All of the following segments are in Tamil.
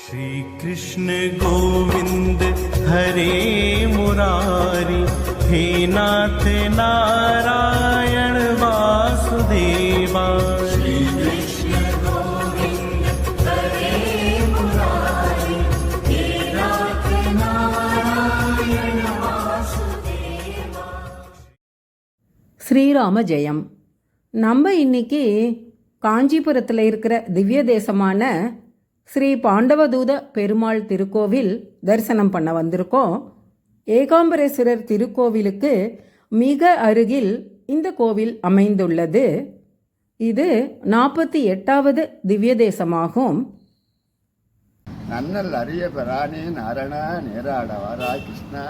श्रीकृष्ण गोविन्द हरे मुरारि हे नाथ नारायण वासुदेवा ஸ்ரீராம ஜெயம் நம்ம இன்னைக்கு காஞ்சிபுரத்தில் இருக்கிற திவ்ய தேசமான ஸ்ரீ பாண்டவதூத பெருமாள் திருக்கோவில் தரிசனம் பண்ண வந்திருக்கோம். ஏகாம்பரேஸ்வரர் திருக்கோவிலுக்கு மிக அருகில் இந்த கோவில் அமைந்துள்ளது. இது நாற்பத்தி எட்டாவது திவ்ய தேசமாகும். நன்னல் அரிய பிரானே நாரணா நேராட வாராய் கிருஷ்ணா.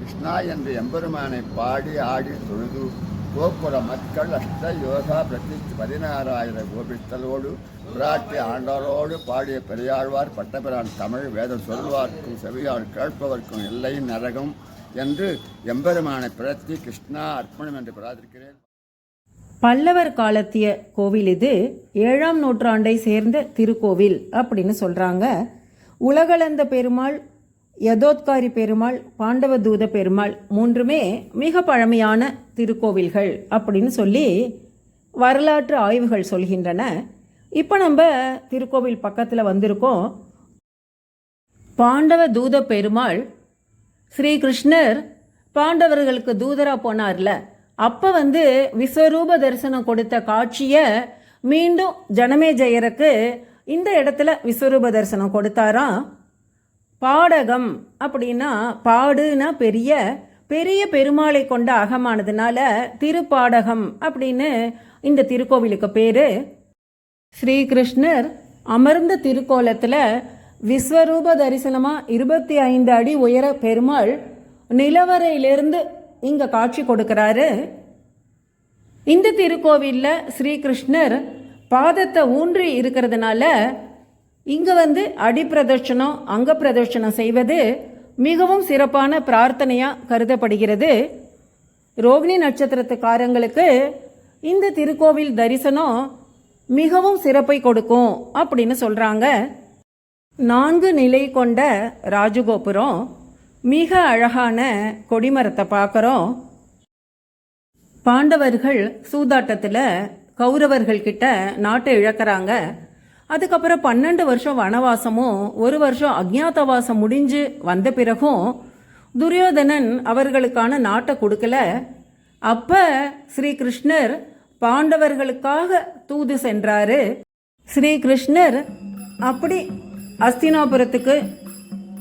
கிருஷ்ணா என்று எம்பெருமானை பாடி ஆடி தொழுது கோபுர மக்கள் அஷ்ட யோகா பிரதி பதினாறாயிரம் கோபித்தலோடு பிராட்டி ஆண்டாரோடு பாடிய பெரியாழ்வார் பட்டபிரான் தமிழ் வேதம் சொல்வார்க்கும் செவியால் கேட்பவர்க்கும் எல்லை நரகம் என்று எம்பெருமானை பிரத்தி கிருஷ்ணா அர்ப்பணம் என்று பிரார்த்திக்கிறேன் பல்லவர் காலத்திய கோவில் இது. ஏழாம் நூற்றாண்டை சேர்ந்த திருக்கோவில் அப்படின்னு சொல்கிறாங்க உலகளந்த பெருமாள் யதோத்காரி பெருமாள் பாண்டவதூத பெருமாள் மூன்றுமே மிக பழமையான திருக்கோவில்கள் அப்படின்னு சொல்லி வரலாற்று ஆய்வுகள் சொல்கின்றன. இப்போ நம்ம திருக்கோவில் பக்கத்தில் வந்திருக்கோம். பாண்டவ தூத பெருமாள் ஸ்ரீ கிருஷ்ணர் பாண்டவர்களுக்கு தூதரா போனார்ல. அப்போ வந்து விஸ்வரூப தரிசனம் கொடுத்த காட்சியை மீண்டும் ஜனமே ஜெயருக்கு இந்த இடத்துல விஸ்வரூப தரிசனம் கொடுத்தாராம். பாடகம் அப்படின்னா பாடுனா பெரிய பெரிய பெருமாளை கொண்ட அகமானதுனால திருப்பாடகம் அப்படின்னு இந்த திருக்கோவிலுக்கு பேரு. ஸ்ரீகிருஷ்ணர் அமர்ந்த திருக்கோலத்தில் விஸ்வரூப தரிசனமா இருபத்தி ஐந்து அடி உயர பெருமாள் நிலவரையிலிருந்து இங்க காட்சி கொடுக்கிறாரு. இந்த திருக்கோவிலில் ஸ்ரீகிருஷ்ணர் பாதத்தை ஊன்றி இருக்கிறதுனால இங்கே வந்து அடிப்பிரதட்சணம் அங்க பிரதட்சணம் செய்வது மிகவும் சிறப்பான பிரார்த்தனையாக கருதப்படுகிறது. ரோகிணி நட்சத்திரத்துக்காரங்களுக்கு இந்த திருக்கோவில் தரிசனம் மிகவும் சிறப்பை கொடுக்கும் அப்படின்னு சொல்கிறாங்க நான்கு நிலை கொண்ட ராஜகோபுரம் மிக அழகான கொடிமரத்தை பார்க்குறோம். பாண்டவர்கள் சூதாட்டத்தில் கௌரவர்கள்கிட்ட நாட்டை இழக்கிறாங்க. அதுக்கப்புறம் பன்னெண்டு வருஷம் வனவாசமும் ஒரு வருஷம் அஜ்ஞாதவாசம் முடிஞ்சு வந்த பிறகும் துரியோதனன் அவர்களுக்கான நாட்டை கொடுக்கல. அப்ப ஸ்ரீ கிருஷ்ணர் பாண்டவர்களுக்காக தூது சென்றாரு. ஸ்ரீ கிருஷ்ணர் அப்படி அஸ்தினாபுரத்துக்கு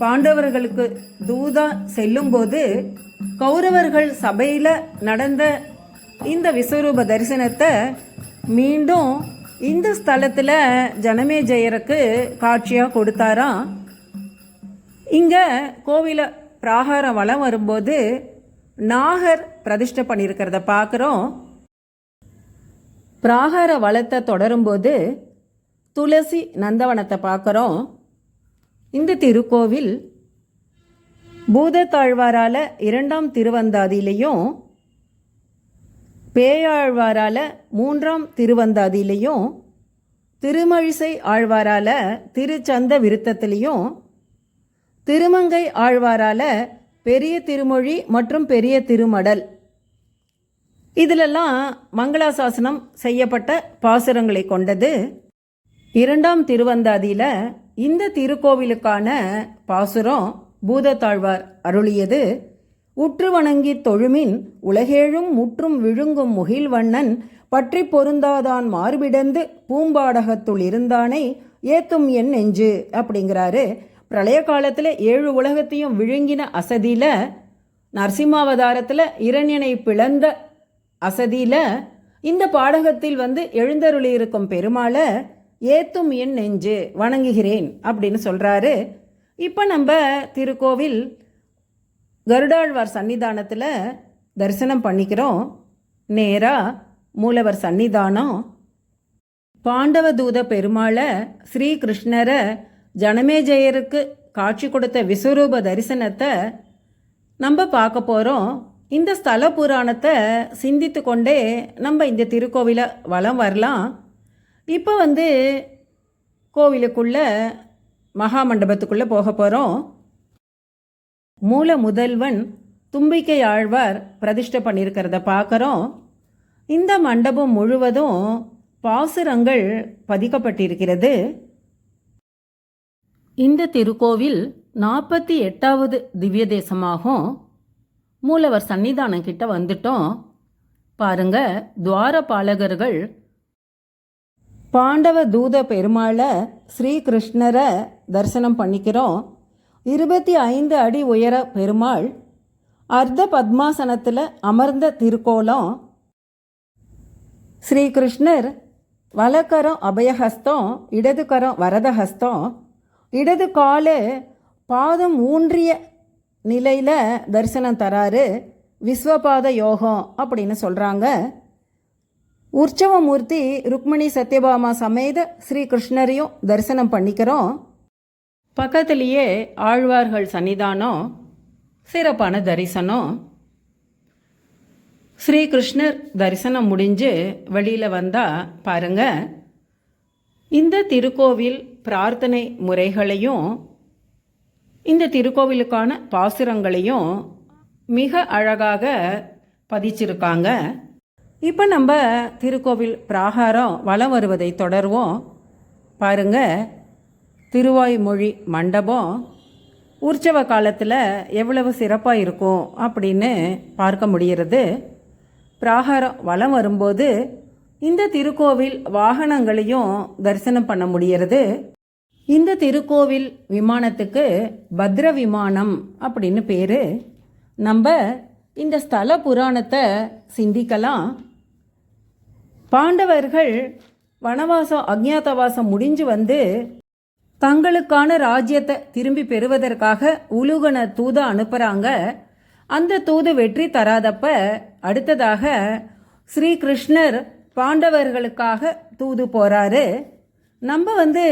பாண்டவர்களுக்கு தூதா செல்லும்போது கௌரவர்கள் சபையில் நடந்த இந்த விஸ்வரூப தரிசனத்தை மீண்டும் இந்த ஸ்தலத்தில் ஜனமேஜயருக்கு காட்சியாக கொடுத்தாராம் இங்கே கோவில பிராகாரம் வளம் வரும்போது நாகர் பிரதிஷ்டை பண்ணியிருக்கிறத பார்க்குறோம் பிராகார வளத்தை தொடரும்போது துளசி நந்தவனத்தை பார்க்குறோம் இந்த திருக்கோவில் பூதத்தாழ்வாரால் இரண்டாம் திருவந்தாதியிலையும் பேயாழ்வாரால் மூன்றாம் திருவந்தாதியிலையும் திருமழிசை ஆழ்வாரால திருச்சந்த விருத்தத்திலையும் திருமங்கை ஆழ்வாரால பெரிய திருமொழி மற்றும் பெரிய திருமடல். இதிலெல்லாம் மங்களாசாசனம் செய்யப்பட்ட பாசுரங்களை கொண்டது. இரண்டாம் திருவந்தாதியில் இந்த திருக்கோவிலுக்கான பாசுரம் பூதத்தாழ்வார் அருளியது. உற்று வணங்கி தொழுமின் உலகேழும் முற்றும் விழுங்கும் முகில்வண்ணன் பற்றி பொருந்தாதான் மார்பிடந்து பூம்பாடகத்துள் இருந்தானை ஏத்தும் என் நெஞ்சு அப்படிங்கிறாரு. பிரளய காலத்தில் ஏழு உலகத்தையும் விழுங்கின அசதியில் நரசிம்மாவதாரத்தில் இரண்யனை பிளந்த அசதியில் இந்த பாடகத்தில் வந்து எழுந்தருளி இருக்கும் பெருமாளை ஏத்தும் என் நெஞ்சு வணங்குகிறேன் அப்படின்னு சொல்கிறாரு இப்போ நம்ம திருக்கோவில் கருடாழ்வார் சன்னிதானத்தில் தரிசனம் பண்ணிக்கிறோம். நேராக மூலவர் சன்னிதானம் பாண்டவதூத பெருமாளை ஸ்ரீகிருஷ்ணரை ஜனமேஜயருக்கு காட்சி கொடுத்த விஸ்வரூப தரிசனத்தை நம்ம பார்க்க போகிறோம் இந்த ஸ்தல புராணத்தை சிந்தித்து கொண்டே நம்ம இந்த திருக்கோவிலை வலம் வரலாம். இப்போ வந்து கோவிலுக்குள்ளே மகாமண்டபத்துக்குள்ளே போக போகிறோம் மூல முதல்வன் தும்பிக்கை ஆழ்வார் பிரதிஷ்டை பண்ணியிருக்கிறத பார்க்குறோம் இந்த மண்டபம் முழுவதும் பாசுரங்கள் பதிக்கப்பட்டிருக்கிறது. இந்த திருக்கோவில் நாற்பத்தி எட்டாவது திவ்ய தேசமாகும் மூலவர் சன்னிதானம் கிட்ட வந்துட்டோம். பாருங்க துவாரபாலகர்கள் பாண்டவ தூத பெருமாளை ஸ்ரீகிருஷ்ணரை தரிசனம் பண்ணிக்கிறோம். இருபத்தி ஐந்து அடி உயர பெருமாள் அர்த்த பத்மாசனத்தில் அமர்ந்த திருக்கோலம். ஸ்ரீகிருஷ்ணர் வலக்கரம் அபயஹஸ்தம் இடதுகரம் வரதஹஸ்தம். இடது கால பாதம் ஊன்றிய நிலையில் தரிசனம் தராரு. விஸ்வபாத யோகம் அப்படின்னு சொல்கிறாங்க உற்சவமூர்த்தி ருக்மிணி சத்யபாமா சமேத ஸ்ரீகிருஷ்ணரையும் தரிசனம் பண்ணிக்கிறோம். பக்கத்திலேயே ஆழ்வார்கள் சன்னிதானம் சிறப்பான தரிசனம் ஸ்ரீகிருஷ்ணர் தரிசனம் முடிஞ்சு வெளியில் வந்தால் பாருங்க. இந்த திருக்கோவில் பிரார்த்தனை முறைகளையும் இந்த திருக்கோவிலுக்கான பாசுரங்களையும் மிக அழகாக பதிச்சிருக்காங்க. இப்போ நம்ம திருக்கோவில் பிராகாரம் வலம் வருவதை தொடர்வோம். பாருங்க. திருவாய்மொழி மண்டபம் உற்சவ காலத்தில் எவ்வளவு சிறப்பாக இருக்கும் அப்படின்னு பார்க்க முடிகிறது. பிராகாரம் வலம் வரும்போது இந்த திருக்கோவில் வாகனங்களையும் தரிசனம் பண்ண முடிகிறது. இந்த திருக்கோவில் விமானத்துக்கு பத்ர விமானம் அப்படின்னு பேர். நம்ம இந்த ஸ்தல புராணத்தை சிந்திக்கலாம். பாண்டவர்கள் வனவாசம் அஜ்ஞாதவாசம் முடிஞ்சு வந்து தங்களுக்கான ராஜ்யத்தை திரும்பி பெறுவதற்காக உலுகன தூதை அனுப்புகிறாங்க அந்த தூது வெற்றி தராதப்ப அடுத்ததாக ஸ்ரீ கிருஷ்ணர் பாண்டவர்களுக்காக தூது போகிறாரு நம்ம வந்து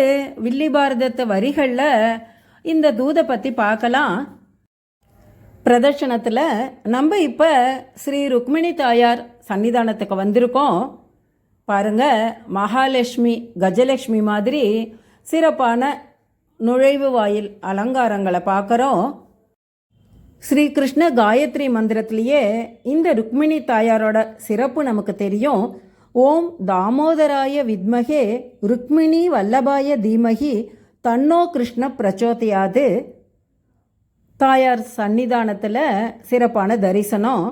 வில்லி பாரதத்து வரிகளில் இந்த தூதை பற்றி பார்க்கலாம். பிரதர்ஷனத்தில் நம்ம இப்போ ஸ்ரீ ருக்மிணி தாயார் சன்னிதானத்துக்கு வந்திருக்கோம். பாருங்கள் மகாலட்சுமி கஜலட்சுமி மாதிரி சிறப்பான நுழைவு வாயில் அலங்காரங்களை பார்க்குறோம். ஸ்ரீகிருஷ்ண காயத்ரி மந்திரத்திலேயே இந்த ருக்மிணி தாயாரோட சிறப்பு நமக்கு தெரியும். ஓம் தாமோதராய வித்மகே ருக்மிணி வல்லபாய தீமகி தன்னோ கிருஷ்ண பிரச்சோதையாது. தாயார் சன்னிதானத்தில் சிறப்பான தரிசனம்.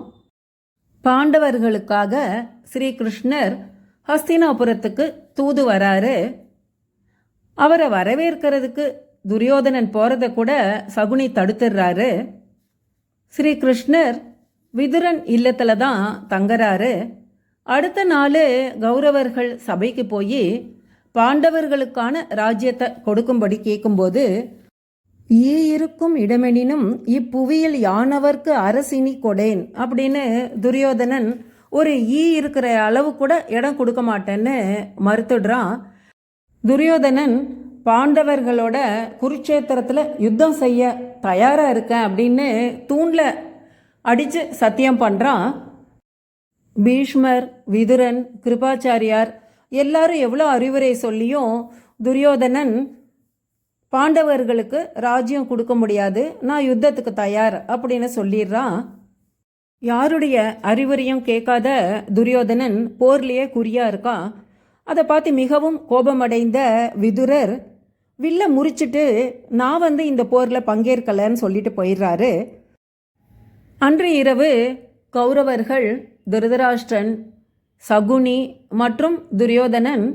பாண்டவர்களுக்காக ஸ்ரீகிருஷ்ணர் ஹஸ்தினாபுரத்துக்கு தூது வராரு. அவரை வரவேற்கிறதுக்கு துரியோதனன் போகிறத கூட சகுனி தடுத்துடுறாரு. ஸ்ரீகிருஷ்ணர் விதுரன் இல்லத்தில் தான் தங்குறாரு. அடுத்த நாள் கௌரவர்கள் சபைக்கு போய் பாண்டவர்களுக்கான ராஜ்யத்தை கொடுக்கும்படி கேட்கும்போது ஈ இருக்கும் இடமெனினும் இப்புவியில் யானவர்க்கு அரசினி கொடேன் அப்படின்னு துரியோதனன் ஒரு ஈ இருக்கிற அளவு கூட இடம் கொடுக்க மாட்டேன்னு மறுத்துடுறான். துரியோதனன் பாண்டவர்களோட குருட்சேத்திரத்தில் யுத்தம் செய்ய தயாராக இருக்கேன் அப்படின்னு தூணில் அடித்து சத்தியம் பண்ணுறான் பீஷ்மர் விதுரன் கிருபாச்சாரியார் எல்லாரும் எவ்வளோ அறிவுரை சொல்லியும் துரியோதனன் பாண்டவர்களுக்கு ராஜ்யம் கொடுக்க முடியாது நான் யுத்தத்துக்கு தயார் அப்படின்னு சொல்லிடுறான். யாருடைய அறிவுரையும் கேட்காத துரியோதனன் போர்லேயே குறியா இருக்கான். அதை பார்த்து மிகவும் கோபமடைந்த விதுரர் வில்ல முறிச்சிட்டு நான் வந்து இந்த போரில் பங்கேற்கலைன்னு சொல்லிட்டு போயிடுறாரு. அன்று இரவு கௌரவர்கள் திருதராஷ்டிரன் சகுனி மற்றும் துரியோதனன்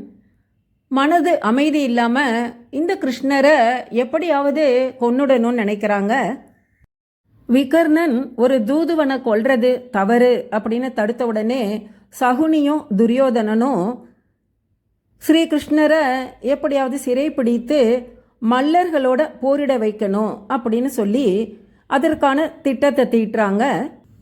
மனது அமைதி இல்லாமல் இந்த கிருஷ்ணரை எப்படியாவது கொன்னுடணும்னு நினைக்கிறாங்க. விகர்ணன் ஒரு தூதுவனை கொல்றது தவறு அப்படின்னு தடுத்த உடனே சகுனியும் துரியோதனனும் ஸ்ரீகிருஷ்ணரை எப்படியாவது சிறைப்பிடித்து மல்லர்களோட போரிட வைக்கணும் அப்படின்னு சொல்லி அதற்கான திட்டத்தை தீட்டுறாங்க.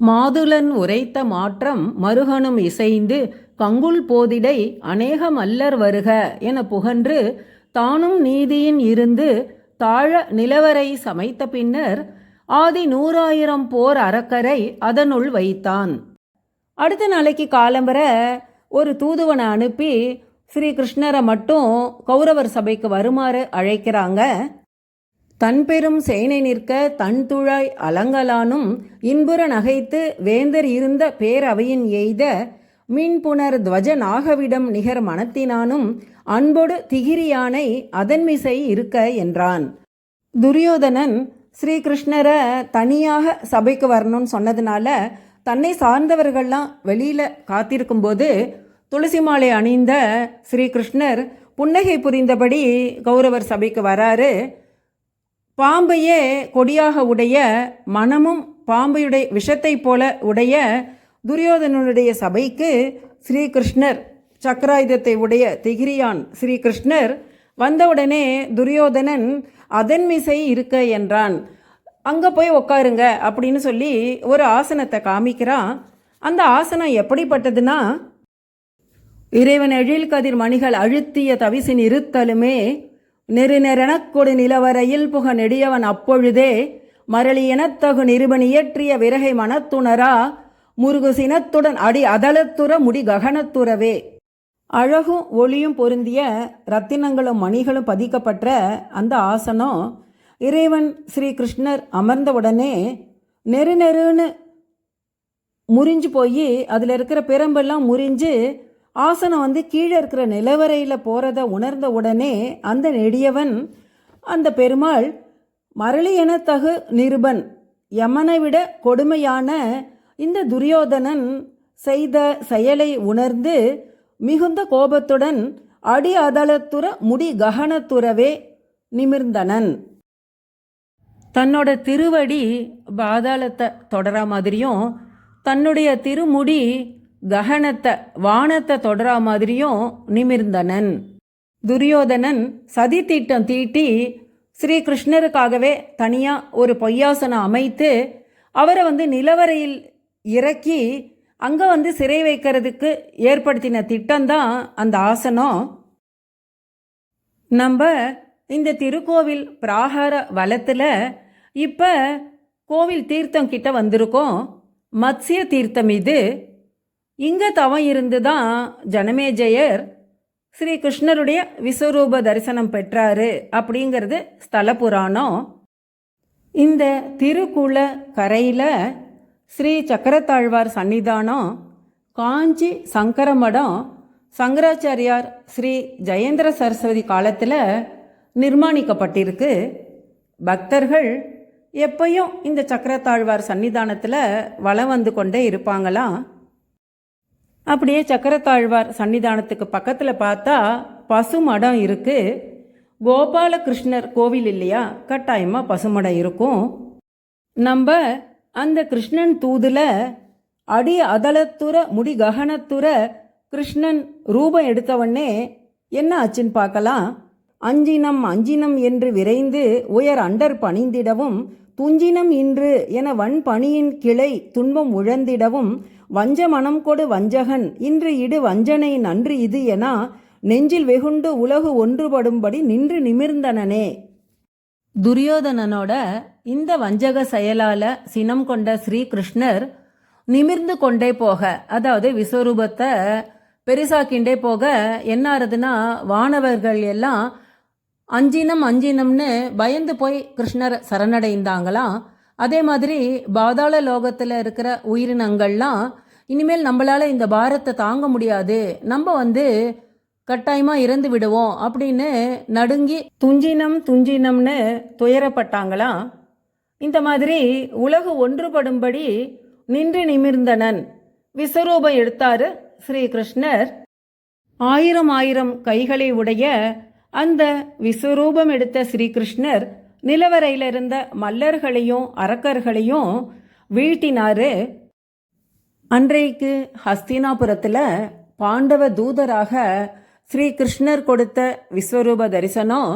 மாதுளன் உரைத்த மாற்றம் மருகனும் இசைந்து கங்குல் போதிடை அநேக மல்லர் வருக என புகன்று தானும் நீதியின் இருந்து தாழ நிலவரை சமைத்த பின்னர் ஆதி நூறாயிரம் போர் அறக்கரை அதனுள் வைத்தான். அடுத்த நாளைக்கு காலம்பர ஒரு தூதுவனை அனுப்பி ஸ்ரீகிருஷ்ணரை மட்டும் கௌரவர் சபைக்கு வருமாறு அழைக்கிறாங்க. தன் பெரும் சேனை நிற்க தன் துழாய் அலங்கலானும் இன்புற நகைத்து வேந்தர் இருந்த பேரவையின் எய்த மின்புணர் துவஜ நாகவிடம் நிகர் மனத்தினானும் அன்பொடு திகிரியானை அதன்மிசை இருக்க என்றான். துரியோதனன் ஸ்ரீகிருஷ்ணரை தனியாக சபைக்கு வரணும்னு சொன்னதுனால தன்னை சார்ந்தவர்கள்லாம் வெளியில் காத்திருக்கும்போது துளசி மாலை அணிந்த ஸ்ரீகிருஷ்ணர் புன்னகை புரிந்தபடி கௌரவர் சபைக்கு வராரு. பாம்பையே கொடியாக உடைய மனமும் பாம்பையுடைய விஷத்தை போல உடைய துரியோதனனுடைய சபைக்கு ஸ்ரீகிருஷ்ணர் சக்கராயுதத்தை உடைய திகிரியான் ஸ்ரீகிருஷ்ணர் வந்தவுடனே துரியோதனன் அதன் மிசை இருக்க என்றான். அங்கே போய் உக்காருங்க அப்படின்னு சொல்லி ஒரு ஆசனத்தை காமிக்கிறான். அந்த ஆசனம் எப்படிப்பட்டதுன்னா இறைவன் எழில் கதிர் மணிகள் அழுத்திய தவிசின் இருத்தலுமே நெருநெறனக் கொடு நிலவரையில் புக நெடியவன் அப்பொழுதே மரளி எனத்தகு நிருபன் இயற்றிய விறகை மனத்துணரா முருகு சினத்துடன் அடி அதலத்துற முடி ககனத்துறவே. அழகும் ஒளியும் பொருந்திய ரத்தினங்களும் மணிகளும் பதிக்கப்பட்ட அந்த ஆசனம் இறைவன் ஸ்ரீ கிருஷ்ணர் அமர்ந்தவுடனே நெரு நெருன்னு முறிஞ்சு போய் அதில் இருக்கிற பிரம்பெல்லாம் முறிஞ்சு ஆசனம் வந்து கீழே இருக்கிற நிலவரையில் போகிறத உணர்ந்த உடனே அந்த நெடியவன் அந்த பெருமாள் மரளி தகு நிருபன் யமனை விட கொடுமையான இந்த துரியோதனன் செய்த செயலை உணர்ந்து மிகுந்த கோபத்துடன் அடி அதளத்துற முடி ககனத்துறவே நிமிர்ந்தனன். தன்னோட திருவடி பாதாளத்தை தொடரா மாதிரியும் தன்னுடைய திருமுடி ககனத்தை வானத்தை தொடரா மாதிரியும் நிமிர்ந்தனன். துரியோதனன் சதி திட்டம் தீட்டி ஸ்ரீகிருஷ்ணருக்காகவே தனியாக ஒரு பொய்யாசனம் அமைத்து அவரை வந்து நிலவரையில் இறக்கி அங்கே வந்து சிறை வைக்கிறதுக்கு ஏற்படுத்தின திட்டம்தான் அந்த ஆசனம். நம்ம இந்த திருக்கோவில் பிராகார வலத்தில் இப்போ கோவில் தீர்த்தம் கிட்ட வந்திருக்கோம். மத்ஸ்ய தீர்த்தம் இது. இங்கே தவம் இருந்து தான் ஜனமேஜயர் ஸ்ரீ கிருஷ்ணருடைய விஸ்வரூப தரிசனம் பெற்றாரு அப்படிங்கிறது ஸ்தல புராணம். இந்த திருக்குள கரையில் ஸ்ரீ சக்கரத்தாழ்வார் சன்னிதானம் காஞ்சி சங்கரமடம் சங்கராச்சாரியார் ஸ்ரீ ஜெயேந்திர சரஸ்வதி காலத்தில் நிர்மாணிக்கப்பட்டிருக்கு. பக்தர்கள் எப்பயும் இந்த சக்கரத்தாழ்வார் சன்னிதானத்தில் வலம் வந்து கொண்டே இருப்பாங்களாம். அப்படியே சக்கரத்தாழ்வார் சன்னிதானத்துக்கு பக்கத்தில் பார்த்தா பசுமடம் இருக்குது கோபாலகிருஷ்ணர் கோவில் இல்லையா? கட்டாயமாக பசுமடம் இருக்கும். நம்ம அந்த கிருஷ்ணன் தூதில் அடி அதலத்துற முடி ககனத்துற கிருஷ்ணன் ரூபம் எடுத்தவொடனே என்ன ஆச்சுன்னு பார்க்கலாம். அஞ்சினம் அஞ்சினம் என்று விரைந்து உயர் அண்டர் பணிந்திடவும் துஞ்சினம் இன்று என வன் பணியின் கிளை துன்பம் உழந்திடவும் வஞ்ச மனம் கொடு வஞ்சகன் இன்று இடு வஞ்சனை நன்று இது என நெஞ்சில் வெகுண்டு உலகு ஒன்றுபடும்படி நின்று நிமிர்ந்தனனே. துரியோதனனோட இந்த வஞ்சக செயலால சினம் கொண்ட ஸ்ரீகிருஷ்ணர் நிமிர்ந்து கொண்டே போக அதாவது விஸ்வரூபத்தை பெருசாக்கிண்டே போக என்ன ஆறுதுன்னா வானவர்கள் எல்லாம் அஞ்சினம் அஞ்சினம்னு பயந்து போய் கிருஷ்ணர் சரணடைந்தாங்களாம் அதே மாதிரி பாதாள லோகத்தில் இருக்கிற உயிரினங்கள்லாம் இனிமேல் நம்மளால் இந்த பாரத்தை தாங்க முடியாது. நம்ம வந்து கட்டாயமாக இறந்து விடுவோம் அப்படின்னு நடுங்கி துஞ்சினம் துஞ்சினம்னு துயரப்பட்டாங்களாம் இந்த மாதிரி உலகு ஒன்றுபடும்படி நின்று நிமிர்ந்தனன் விஸ்வரூபம் எடுத்தாரு ஸ்ரீகிருஷ்ணர். ஆயிரம் ஆயிரம் கைகளை உடைய அந்த விஸ்வரூபம் எடுத்த ஸ்ரீகிருஷ்ணர் நிலவரையில் இருந்த மல்லர்களையும் அரக்கர்களையும் வீழ்த்தினாரு. அன்றைக்கு ஹஸ்தினாபுரத்தில் பாண்டவ தூதராக ஸ்ரீகிருஷ்ணர் கொடுத்த விஸ்வரூப தரிசனம்.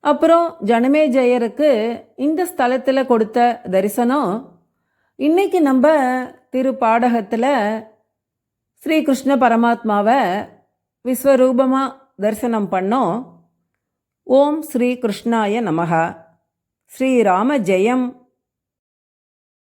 அப்புறம் ஜனமேஜயருக்கு இந்த ஸ்தலத்தில் கொடுத்த தரிசனம். இன்னைக்கு நம்ம திருப்பாடகத்தில் ஸ்ரீகிருஷ்ண பரமாத்மாவை விஸ்வரூபமாக தரிசனம் பண்ணோம். ஓம் ஸ்ரீ கிருஷ்ணாய நமக ஸ்ரீராம ஜெயம்.